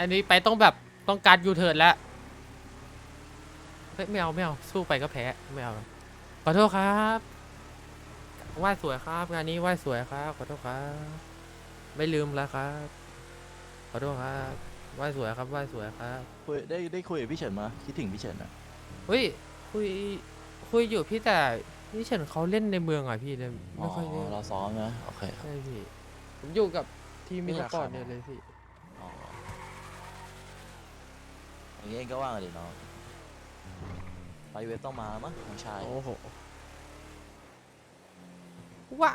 อันนี้ไปต้องแบบต้องการยูเทิร์นแล้วเฮ้ยไม่เอาไม่เอาสู้ไปก็แพ้ไม่เอาขอโทษครับไหว้สวยครับ งานนี้ไหว้สวยครับ ขอโทษครับ ไม่ลืมแล้วครับ ขอโทษครับไหว้สวยครับไหว้สวยครับคุยได้ได้คุยกับพี่เฉินมาคิดถึงพี่เฉินอะเฮ้ยคุยคุยอยู่พี่แต่นี่เฉินเขาเล่นในเมืองอะพี่เลยอ๋อไม่ค่อยเล่นเราซ้อมนะโอเคครับใช่พี่ผมอยู่กับทีมไม่มิอสยากปอร์ตขาดเนี่ยเลยพี่ อย่างนี้เองก็ว่างอะดิน้องไปเวทต้องมามั้งน้องชายโอ้โหว่า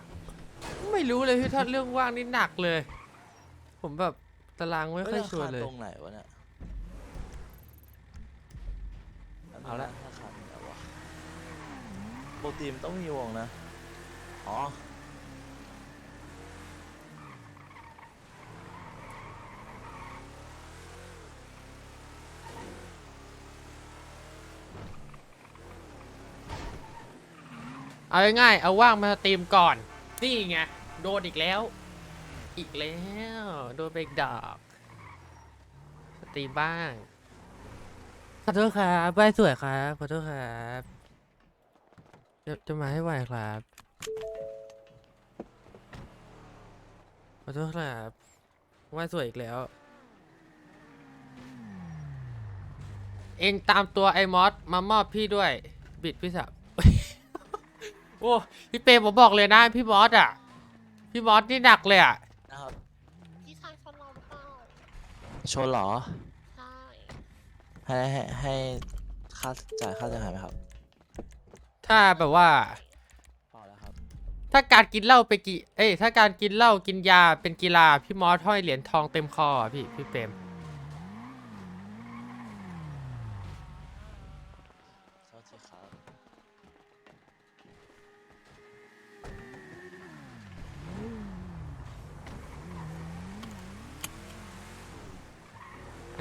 ไม่รู้เลยพี่ถ้าเรื่องว่างนี่หนักเลย ผมแบบตารางไม่ค่อยชัวร์เลยตรงไหนวะเนี่ยเอาละราคาไหนวะปกติมันต้องมีวงนะ อ๋อ เอาง่ายๆเอาว่างมาสตรีมก่อน นี่ไง โดนอีกแล้ว อีกแล้ว โดนไปอีกดอกสตรีมบ้าง ขอโทษครับไหวสวยครับ ขอโทษครับ จะจะมาให้ไหวครับ ขอโทษครับไหวสวยอีกแล้ว เองตามตัวไอ้มอสมามอบพี่ด้วย บิดพี่สับโอ้พี่เปรมผมบอกเลยนะ พี่มอสอะ พี่มอสนี่หนักเลยอะ นะครับพี่ชายชนเราหรือเปล่าชนเหรอ ใช่ให้ให้ให้ค่าจ่ายค่าเสียหายไหมครับถ้าแบบว่า พอแล้วครับ ถ้าการกินเหล้าไปกี่เอ้ยถ้าการกินเหล้ากินยาเป็นกีฬาพี่มอสห้อยเหรียญทองเต็มคออะพี่พี่เปรมโทษทีครับ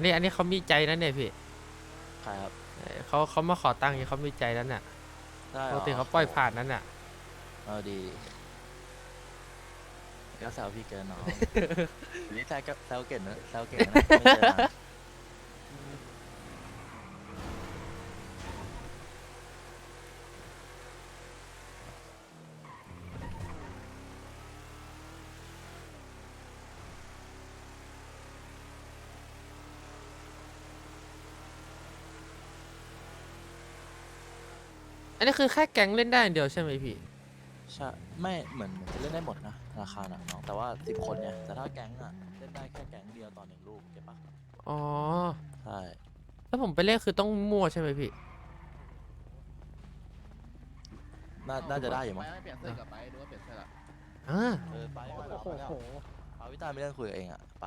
นนี้อันนี้เขามีใจนั่นเนี่ยพี่ใครครับเอ่อเขาเขามาขอตังค์อย่างเขามีใจนั่นน่ะได้ปหรกติเขาปล่อยผ่านนั่นน่ะ เอาดีก็แซวพี่เกินน้องนี่แซวก็แซวเก่งนะแซวเก่งนะไม่เจอนา นอันนี้คือแค่แก๊งเล่นได้อย่างเดียวใช่ไหมพี่ใช่ไม่เหมือนเหมือนจะเล่นได้หมดนะราคาน่ะน้องแต่ว่าสิบคนเนี่ยแต่ถ้าแก๊งอะเล่นได้แค่แก๊งเดียวต่อหนึ่งลูกเก็บปะอ๋อใช่แล้วผมไปเล่นคือต้องมั่วใช่ไหมพี่ น่าน่าจะได้อยู่มั้งไม่เปลี่ยนเสื้อกลับไปดูว่าเปลี่ยนเสื้อละอ่าเออไปไปโอ้โหเอาวิตาไม่ได้คุยกับเองอะไป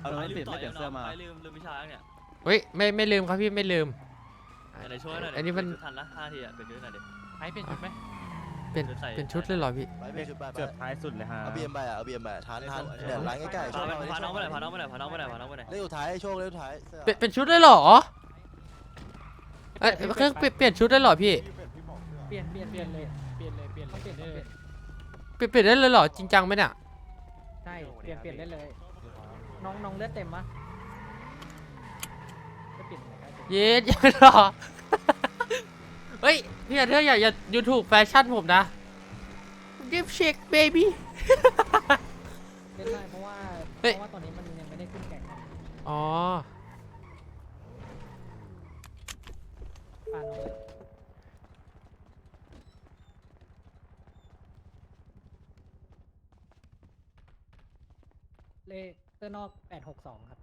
เอารถติดไม่เปลี่ยนเสื้อมาไปลืมลืมวิชาเนี่ยเฮ้ยไม่ไม่ลืมครับพี่ไม่ลืม ไหนช่วยหน่อยดิอันนี้มัน เปลี่ยชุดทันละห้าทีอะเป็นชุดหน่อยดิให้เป็นชุดไหม เป็นชุดใส่ เป็นชุดเลยเหรอพี่ ไปไปชุดไปไปเกือบท้ายสุดเลยฮะเอาเบียมไปอะเอาเบียมไปอะทานทานเดี๋ยวร้านใกล้ๆพาโชคไปเอาพาน้องไปไหนโชคพาน้องไปไหนพาน้องไปไหนพาน้องไปไหนเลขสุดท้ายโชคเลขสุดท้ายสื้อเป็นเป็นชุดเลยเหรอเอ้ยเครื่องเปลี่ยนเปลี่ยนชุดได้เหรอพี่เปลี่ยนเปลี่ยนเปลี่ยนเลยเปลี่ยนเลยเปลี่ยนเลยเปลี่ยนเลยเปลี่ยนเปลี่ยนได้เลยเหรอจริงจังไหมเนี่ย ใช่เปลี่ยนเปลี่ยนได้เลย น้องน้องเลือดเต็มมะก็เปลี่ยน เลยครับเย็ดยังเหรอ เฮ้ยพี่อาเธอร์อย่าอย่าดูถูกแฟชั่นผมนะ Give shake baby เล่นได้เพราะว่าเพเฮ้ย ราะว่าตอนนี้มันยังไม่ได้ขึ้นแข่งครับอ๋ออ่าน้องเลือดเลขเสื้อนอกแปดหกสองครับ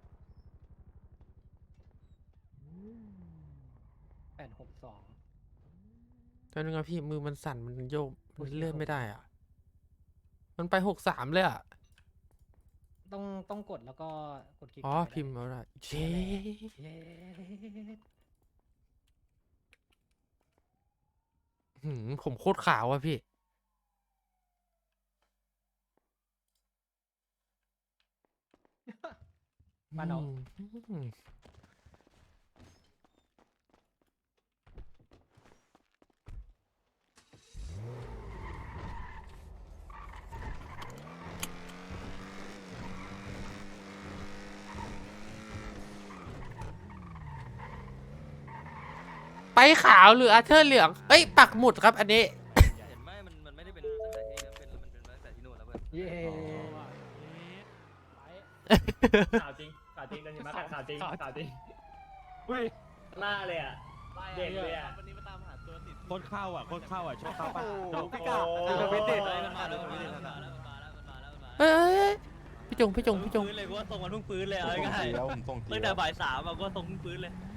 แปดหกสองตอนนึงอะพี่มือมันสั่นมันโยกมันเลื่อนไม่ได้อะ มันไปหกสามเลยอะ ต้องต้องกดแล้วก็กดคลิกอ๋อกลับไปพิมพ์ได้เอาละเย้เย้หืมผมโคตรขาวอะพี่บ้านเราอืม ขาวหรืออาเธอร์เหลืองเอ้ยปักหมุดครับอันนี้ เห็นไหมมันมันไม่ได้เป็นตั้งแต่ที่นี่เป็นมันเป็นตั้งแต่ที่นู่นแล้วเพื่อนเย้ข่าวจริงข่าวจริงตอนนี้มาข่าวจริงข่าวจริงล่าเลยอะ เด็กเลยอะ วันนี้มาตามหาตัวติดโคตรเข้าอะโคตรเข้าอะชอบเข้าป่ะโอ้โหพี่กาโอ้โหดูไม่ติดเฮ้ยเลมันยมามาแล้ดูวมันไม่มาติดแล้วแล้วมันมาแล้วมันมาแล้วมันมาแล้วมันมาเอ้ยเอ้ยเอ้ยพี่จงพี่จงพี่จง ฟื้นเลยกูว่าตรงมันเพิ่งฟื้นเลยเอาง่ายแล้วผมส่งๆตั้งแต่บ่ายสามอะกูว่าตรงเพิ่งฟื้นเลยอาเธอร์ทั้ง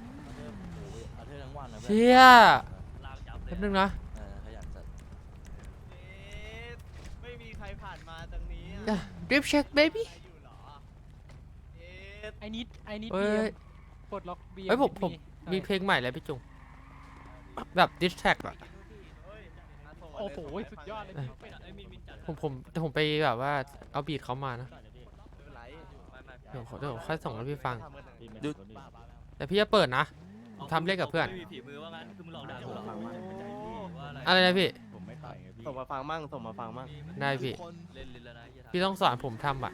วันนะเพื่อนเชี่ยลางจับเลแป๊ยบนึงนะเออขยันจัดไม่มีใครผ่านมาตรงนี้ดริปเช็คเบบี้อยู่หรอไอ้นิดไอ้นิดเอ้เบียยมปลดล็อกเบียเอ้ยผมผม มีเพลงใหม่แล้วพี่จงแบบดิสแท็กอะโอ้โหสุดยอดเลยพี่ไม่ไอ้มินมินจัดผมผมแต่ผมไปแบบว่าเอาบีทเขามานะไม่ไม่เดี๋ยวขอเดี๋ยวค่อยส่งให้พี่ฟัง ดู แต่พี่จะเปิดนะผม ทำเล่นกับเพื่อน ไม่มีผีมือว่างั้นคือมึงหลอกด่ากูเหรอว่าอะไรอะไรนะพี่ผมไม่ต่อยไงพี่ส่งมาฟังมั่งส่งมาฟังมั่งได้พี่ เล่นเล่นแล้วนะเหี้ยพี่ต้องสอนผมทำอะ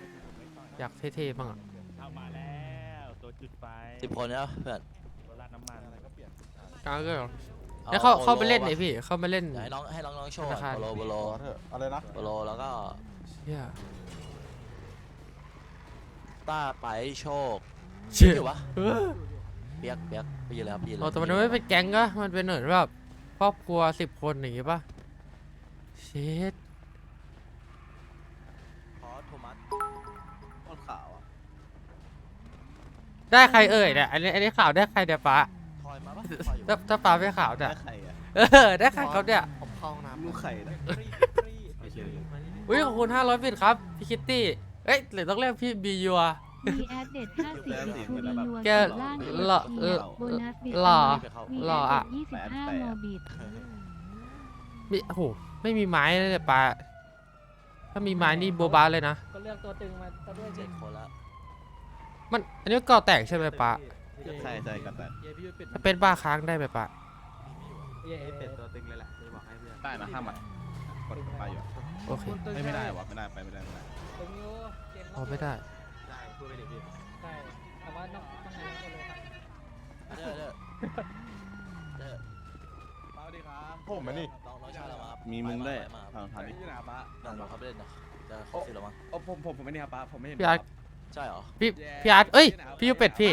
อยากเท่ๆบ้างอะเข้ามาแล้วตัวจุดไฟสิบคนเนี่ยเพื่อนตัวราดน้ำมันอะไรก็เปลี่ยนกลางก็เหรอแล้วเข้าโปโเข้าไปเล่นหน่อยปะพี่ เข้ามาเล่น เดี๋ยวให้น้องให้น้องน้องโชว์ธนาคารโปโลโปโลเถอะอะไรนะโปโลแล้วก็เชี่ยต้าไปโชคเชี่ยอยู่ปะเออ เปียกเปียกไปยืนเลยครับไปยืนเลยโอ้แต่มันไม่เป็นแก๊งก็มันเป็นเหมือนแบบครอบครัวสิบคนอย่างงี้ป่ะเชิดขอโทมัสคนขาวอะได้ใครเอ่ยเนี่ยอันนี้อันนี้ข่าวได้ใครเนี่ยป้าทอยมาปะทอยอยู่ถ้าถ้าป้าไม่ข่าวเนี่ยได้ไข่อะเออได้ใครเขาเนี่ยผมเข้าห้องน้ำลูกไข่นะไม่ใช่อุ้ยขอบคุณห้าร้อยบิตครับพี่คิตตี้เอ้ยหรือต้องเรียกพี่บียัว มีแอดเด็ด50บิตทูบีลัวแกกดล่างหล่อเอโบนัสบิตหล่อไปเข้ามีหล่อแออะดเด็ด25โมบิตมีโอ้โหไม่มีไม้เลยเนี่ยป้าถ้ามีไม้นี่โบบาเลยนะ ก็เลือกตัวตึงมาซะด้วยเจ็ดคนละมันอันนี้ก่อแตกใช่ไหมป้าใช่ใช่กับแต่ถ้าเป็นบ้าค้างได้ไหมป้าเย้เป็นตัวตึงเลยแหละจะบอกให้เพื่อนได้นะห้ามอะกดไปอยู่โอเค ไม่ไม่ได้วะไม่ได้ไปไม่ได้ไม่ได้ตึงอยู่เกมพอไม่ได้ได้ พูดไปดิพี่ใช่แต่ว่าต้องต้องงานก็เลยครับเด้อเด้อเด้อสวัสดีครับผมมานี่ น้องน้องชายเรามาครับมีมึงด้วยมาทางทางนี้น้องน้องเขาไปเล่นเนาะจะครบสิบแล้วมั้งโอ้ผมผมผมไม่นี่ครับป้าผมไม่เห็นพี่อาร์ตใช่เหรอพี่พี่อาร์ตเอ้ยพี่ยูเป็ดพี่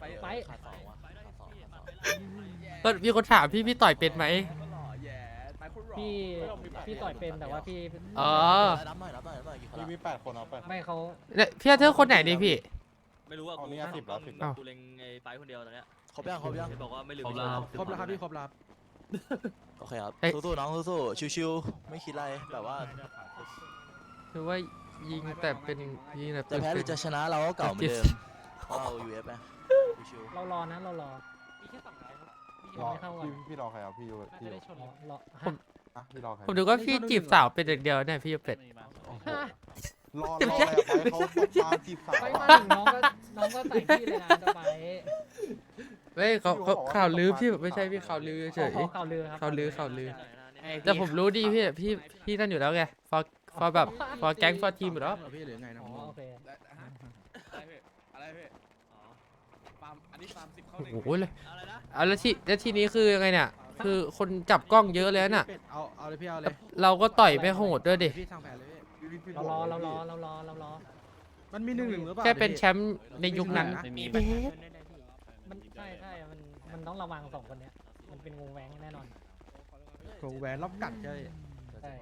ไปไปขาดสองวะขาดสองขาดสองก็มีคนถามพี่พี่ต่อยเป็นไหม พี่พี่ต่อยเป็นแต่ว่าพี่อ๋อ รับหน่อยรับหน่อยรับหน่อยกี่คนมีละมีแปดคนเอาไป ไม่เขาเนี่ยพี่อาร์เธอร์คนไหนดีพี่ ไม่รู้ว่าเอากูนี่ไง10แล้ว10อ้าวกูเล็งไอ้ไปคนเดียวตอนเนี้ยครบยังครบยังเห็นบอกว่าไม่ลืมครบแล้วครบแล้วครับพี่ครบแล้วโอเคครับเอ้ย สู้ๆน้องสู้ๆชิวๆไม่คิดอะไรแบบว่าคือว่ายิงแต่เป็นยิงแต่จะเป็นแพ้หรือจะชนะเราก็เก่าเหมือนเดิมเพราะเรา UF นะชิวเรารอนะเรารอมีแค่สองไลน์พี่รอไม่เข้าก่อนพี่พี่รอใครอะพี่ยูน่าพี่จะยูได้ชนรอ อะพี่รอใครผมดูว่าพี่จีบสาวเป็นอย่างเดียวเนี่ยพี่ยูเป็ด โอ้โหรอรออะไรอะไปเขาตามจีบสาวไปมาอะถึงน้องก็น้องก็ใส่พี่เลยนะจะไปเฮ้ยเขาเขาข่าวลือพี่ไม่ใช่พี่ข่าวลือเฉยขอข่าวลือครับข่าวลือข่าวลือ ไอ้แต่ผมรู้ดีพี่พี่พี่นั่นอยู่แล้วไงฟอฟอแบบฟอแก๊งฟอทีมอยู่แล้วพี่หรือไงนะอ๋อโอเคอะไรพี่ฟาร์มอันนี้ฟาร์มสิบเข้าโอ้โหเลยอะไรนะเอาแล้วที่แล้วทีนี้คือยังไงเนี่ย คือคนจับกล้องเยอะเลยน่ะ เอาเอาเลยพี่เอาเลแต่ยเราก็ต่อยไม่โหดด้วยดิพี่ทางแผนเลยพี่เรารอเรารอเรารอเรารอมันมีหนึ่งหนึ่งหรือเปล่าแค่เป็นแชมป์ในยุคนั้น ไม่มีเบสมันใช่ใช่มันมันต้องระวังสองคนเนี้ยมันเป็นงูแหวงแน่นอนโกแหวนรอบกัดใช่ใช่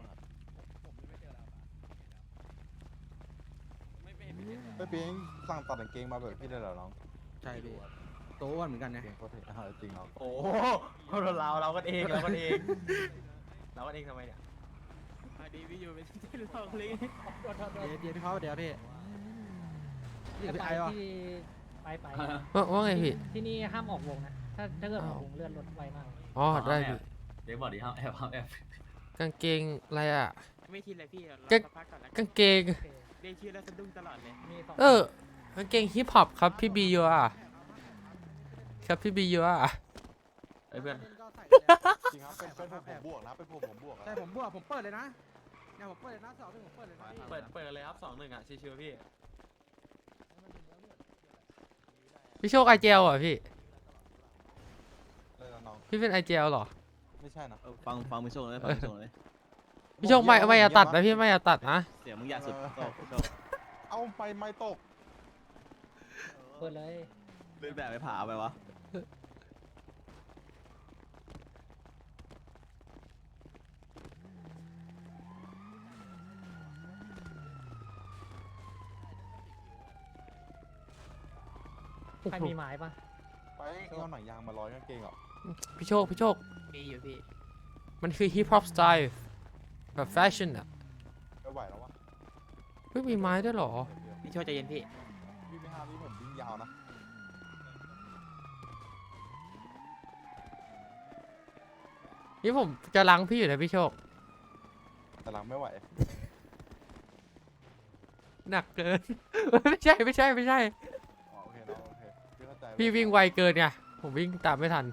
ไปเปียงสั่งตัดกางเกงมาแบบพี่ได้เหรอน้อง ใช่พี่ โตอ้วนเหมือนกันนะเกงโคตรเท่อะจริงเนาะโอ้โหเราเรากันเองเรากันเอง เรากันเองทำไมเนี่ยดีพี่อยู่เป็นที่เราเลยเดี๋ยวพี่เขาเดี๋ยวพี่พี่แต่พี่ไปไอ้วะที่ไปไปว่าว่าไงพี่ ที่นี่ห้ามออกวงนะ ถ้าถ้าเกิดออกวงเลื่อนรถไวมากอ๋อได้พี่เดี๋ยวบอกดิครับแอบแอบกางเกงอะไรอะ ไม่คิดเลยพี่เราก็พักก่อนแล้วกางเกงโอเคเรียกชื่อแล้วสะดุ้งตลอดเลย มีสองเออกางเกงฮิปฮอปครับพี่บียูอะ ครับพี่บียูอะไอ้เพื่อนจริงครับเป็นเป็นผมผมบวกนะเป็นผมผมบวกอะใช่ผมบวกผมเปิดเลยนะเนี่ยผมเปิดเลยนะสองหนึ่งผมเปิดเลยนะพี่เปิดเปิดเลยครับสองหนึ่งอะชิวๆพี่พี่โชคไอเจลอะพี่เลยนะน้องพี่เป็นไอเจลหรอไม่ใช่นะฟังฟังมือโชคเลยฟังมือโชคเลยพี่โชคไม่ไม่อย่าตัดนะพี่ไม่อย่าตัดนะเสียงมึงอยากสุดโชคโชคเอาไปไม่ตกเปิดเลยเล่นแบบไปผ่าไปวะ ใครมีไม้ปะไปเอาหนังยางมาร้อยกางเกงอะพี่โชคพี่โชค มีอยู่พี่ มันคือฮิปฮอปสไตล์แบบแฟชั่นอะไม่ไหวแล้ววะเฮ้ยมีไม้ด้วยเหรอพี่โชคใจเย็นพี่วิ่งไม่ห้าวิผมวิ่งยาวนะนี่ผมจะล้างพี่อยู่นะพี่โชค แต่หลังไม่ไหวหนักเกิน ไม่ใช่ไม่ใช่ไม่ใช่ อ๋อโอเคน้องโอเค พี่วิ่งไวเกินไงผมวิ่งตามไม่ทัน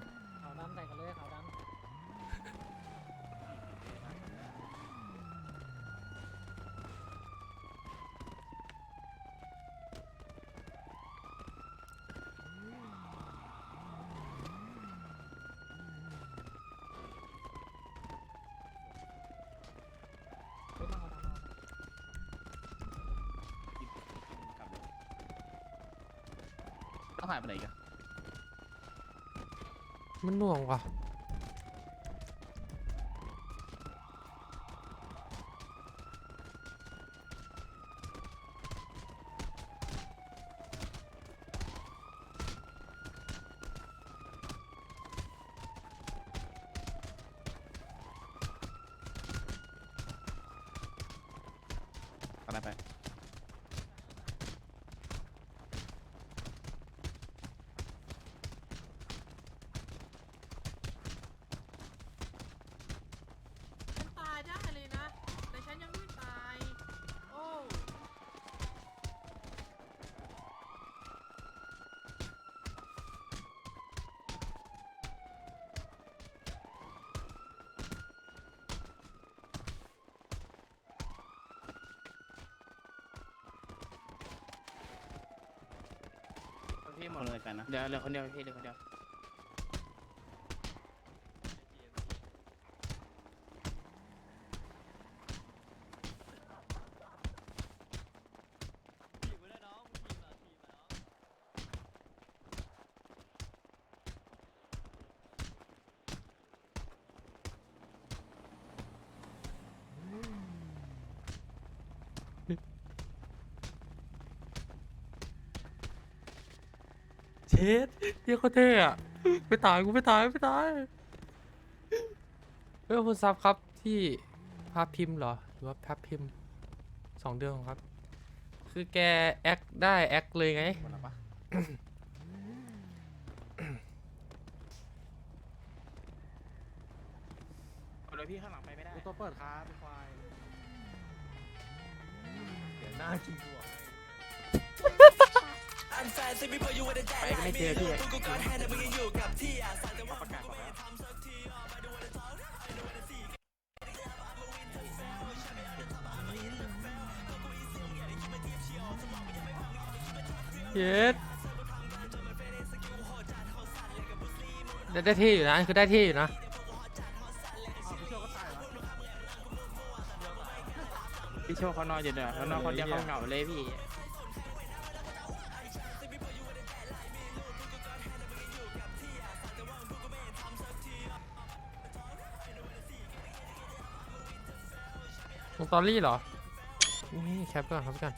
ขาวดำใส่กันเลยขาวดำ เฮ้ยมาเอาดำมาเอาดำ ต้อง หายไปไหนกันมันหน่วงว่ะ อะไรไป ฉันตายได้เลยนะ แต่ฉันยังไม่ตาย โอ้ พี่ หมดเลยกันนะ เดี๋ยวเหลือคนเดียวพี่เหลือคนเดียว เช็ดเฮียโคตรเท่อะไม่ตายกูไม่ตายไม่ตายเฮ้ยขอบคุณซับครับที่ภาพพิมพ์เหรอหรือว่าภาพพิมพ์สองเดือนครับ คือแกแอคได้แอคเลยไง หมดแล้วปะเอาเลยพี่ข้างหลังไปไม่ได้กูตัวเปิดครับไอ้ควาย เดี๋ยวหน้ากินหัว ไปก็ไม่เจอพี่เย็ดได้ได้ที่อยู่นะ คือได้ที่อยู่นะพี่โชคเขานอนอยู่เนี่ยเขานอนคนเดียวเขาเหงาเลยพี่ ลงตอรี่เหรอ นี่แคปก่อนครับก่อน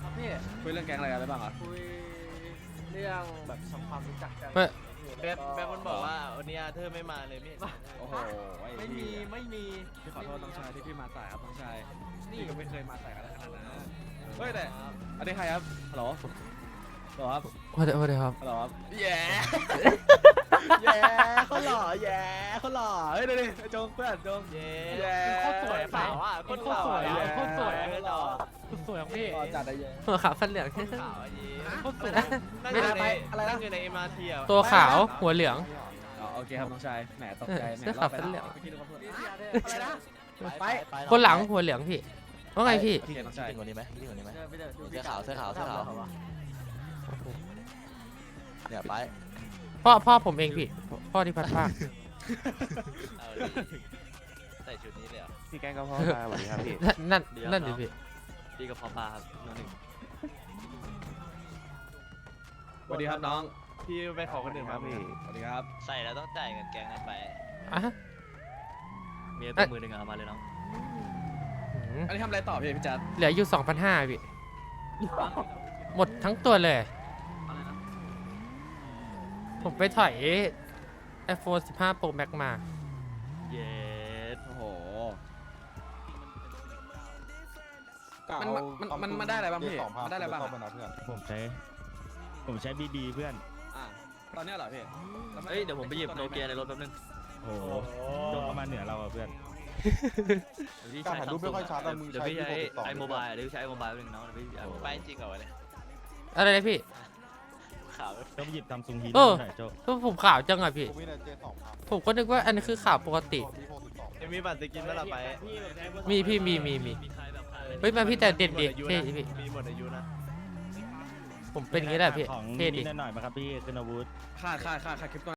แบ็คพี่คุยเรื่องแก๊งอะไรกันไปบ้างอะคุยเรื่องแบบทำความรู้จักกันเฮ้ย แบ็คแบ็คคนบอกว่าวันนี้เธอไม่มาเลยไม่โอ้โหไม่มีไม่มีพี่ขอโทษน้องชายที่พี่มาสายครับน้องชายนี่ก็ไม่เคยมาสายอะไรขนาดนั้นเฮ้ยแต่อันนี้ใครครับฮัลโหลฮัลโหลครับว่าเดี๋ยวว่าเดี๋ยวครับฮัลโหลครับแย่แย่เขาหล่อแย่คนหล่อเฮ้ยดูดิจงเพื่อนจงแย่โคตรสวยเปล่าอะโคตรสวยอะโคตรสวยหล่อ สวยของพี่หล่อจัดอะเย้หัวขาวฟันเหลืองโคตรสวยนั่งอยู่ในอะไรนะอยู่ในเอ็มอาร์ทีตัวขาวหัวเหลืองอ๋อโอเคครับน้องชายแหมตกใจแหมเสื้อขาวฟันเหลืองอะไรนะไปคนหลังหัวเหลืองพี่ว่าไงพี่พี่พี่เป็นคนนี้ไหมพี่คนนี้ไหมเสื้อขาวเสื้อขาวเสื้อขาวเนี่ยไปพ่อพ่อผมเองพี่พ่อที่พัดภาคใส่ชุดนี้เลยเหรอพี่แกงกระเพาะปลาสวัสดีครับพี่นั่นนั่นดิพี่ ดีกับพอปลาครับนอนหนึ่งสวัสดีครับน้องพี่ไปขอคนอื่นมาพี่สวัสดีครับใส่แล้วต้องจ่ายเงินแกงนั้นไปอะเมียตัวมือหนึ่งเอามาเลยน้องหืมอันนี้ทำอะไรต่อพี่พี่จัดเหลืออยู่2,500พี่ หมดทั้งตัวเลย อะไรนะผมไปถอย iPhone 15 Pro Max มา เย็ มันมันมันมันได้อะไรบ้างพี่มันได้อะไรบ้างมันนะเพื่อนผมใช้ ผมใช้บีดีเพื่อน อะตอนเนี้ยเหรอพี่แล้วนเฮ้ย เดี๋ยวผมไปหยิบโนเกียในรถแป๊บนึงโอ้โหจงเข้ามาเหนือเราอะเพื่อน เดี๋ยวพี่การใช้ถ่ายรูปไม่ค่อยชัดอะมึงเดี๋ยวใช้พี่ที่ใช้62ไอโมบายเดี๋ยวพี่ใช้ไอโมบายแป๊บนึงน้องเดี๋ยวพี่เอาไปจริงเหรอวะเนี่ยอะไรนะพี่ ขาวก็ไปหยิบทำซุงฮีเอโร่อหน่อยโจก็ผมขาวจังอะพี่ผมมีในเจสองพันผมก็นึกว่าอันนี้คือข่าวปกติที่62จะมีบัตรสกินเมื่อไหร่ไป มีพี่มีมีมี มี เฮ้ยมาพี่แต่เด็ดดีเท่ดิพี่มีหมดอายุนะผมเป็นอย่างนี้แหละพี่ ของเท่ดินิดหน่อยๆมาครับพี่ขึ้นอาวุธ ขาดขาดขาดขาดคลิปตัว